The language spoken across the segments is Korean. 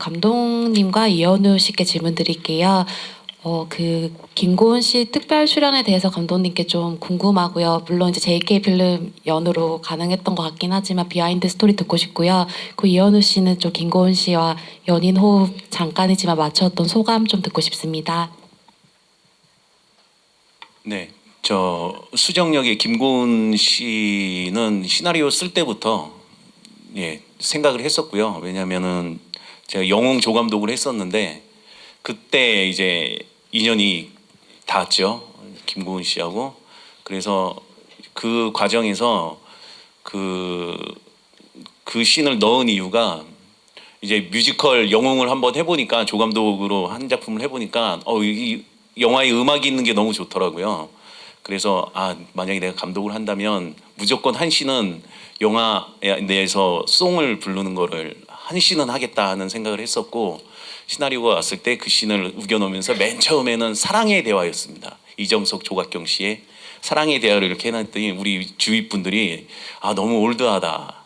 감독님과 이현우 씨께 질문 드릴게요. 어, 그 김고은 씨 특별 출연에 대해서 감독님께 좀 궁금하고요. 물론 이제 JK 필름 연으로 가능했던 것 같긴 하지만 비하인드 스토리 듣고 싶고요. 그 이현우 씨는 좀 김고은 씨와 연인 호흡 잠깐이지만 맞췄던 소감 좀 듣고 싶습니다. 네, 저 수정역의 김고은 씨는 시나리오 쓸 때부터 예 생각을 했었고요. 왜냐하면은 제가 영웅 조감독을 했었는데 그때 이제 인연이 닿았죠. 김고은 씨하고 그래서 그 과정에서 그 그 씬을 넣은 이유가 이제 뮤지컬 영웅을 한번 해보니까 조감독으로 한 작품을 해보니까 어, 이 영화에 음악이 있는 게 너무 좋더라고요. 그래서 아 만약에 내가 감독을 한다면 무조건 한 씬은 영화에 대해서 송을 부르는 거를 한 씬은 하겠다 하는 생각을 했었고 시나리오가 왔을 때 그 씬을 우겨놓으면서 맨 처음에는 사랑의 대화였습니다. 이정석 조각경 씨의 사랑의 대화를 이렇게 해놨더니 우리 주위 분들이 아 너무 올드하다.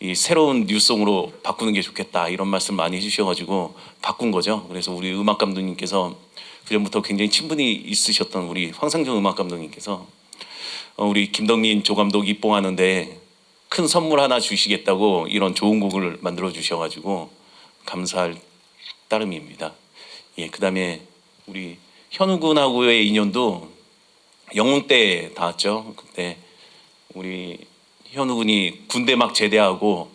이 새로운 뉴송으로 바꾸는 게 좋겠다 이런 말씀 많이 해주셔가지고 바꾼 거죠. 그래서 우리 음악 감독님께서 그 전부터 굉장히 친분이 있으셨던 우리 황상정 음악 감독님께서 어, 우리 김덕민 조 감독 입봉하는데 큰 선물 하나 주시겠다고 이런 좋은 곡을 만들어 주셔가지고 감사할 따름입니다. 예, 그 다음에 우리 현우 군하고의 인연도 영웅 때 닿았죠. 그때 우리 현우 군이 군대 막 제대하고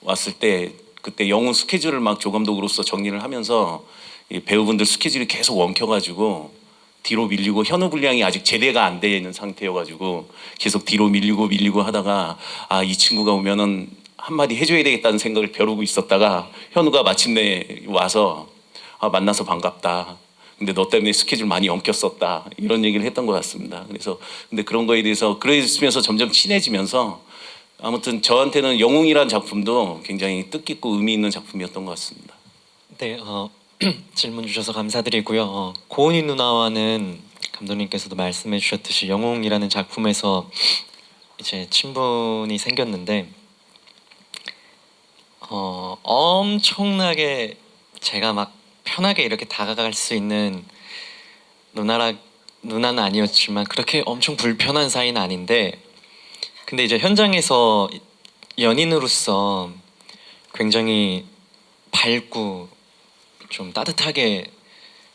왔을 때 그때 영웅 스케줄을 막 조감독으로서 정리를 하면서 이 배우분들 스케줄이 계속 엉켜가지고 뒤로 밀리고 현우 분량이 아직 제대가 안 돼 있는 상태여가지고 계속 뒤로 밀리고 밀리고 하다가 아 이 친구가 오면은 한마디 해줘야 되겠다는 생각을 벼르고 있었다가 현우가 마침내 와서 아 만나서 반갑다. 근데 너 때문에 스케줄 많이 엉켰었다 이런 얘기를 했던 것 같습니다. 그래서 근데 그런 거에 대해서 그러면서 점점 친해지면서 아무튼 저한테는 영웅이란 작품도 굉장히 뜻깊고 의미 있는 작품이었던 것 같습니다. 네, 어, 질문 주셔서 감사드리고요. 어, 고은이 누나와는 감독님께서도 말씀해 주셨듯이 영웅이라는 작품에서 이제 친분이 생겼는데 어, 엄청나게 제가 막 편하게 이렇게 다가갈 수 있는 누나라 누나는 아니었지만 그렇게 엄청 불편한 사이는 아닌데 근데 이제 현장에서 연인으로서 굉장히 밝고 좀 따뜻하게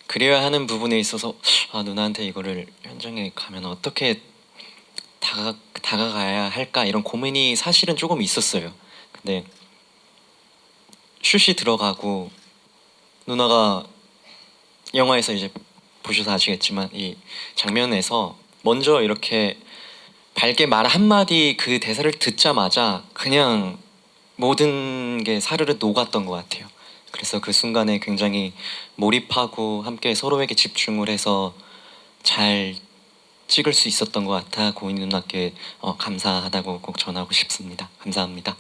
그려야 하는 부분에 있어서 아 누나한테 이거를 현장에 가면 어떻게 다가 다가가야 할까 이런 고민이 사실은 조금 있었어요. 근데 슛이 들어가고 누나가 영화에서 이제 보셔서 아시겠지만 이 장면에서 먼저 이렇게 밝게 말 한마디 그 대사를 듣자마자 그냥 모든 게 사르르 녹았던 것 같아요. 그래서 그 순간에 굉장히 몰입하고 함께 서로에게 집중을 해서 잘 찍을 수 있었던 것 같아 고인 누나께 어, 감사하다고 꼭 전하고 싶습니다. 감사합니다.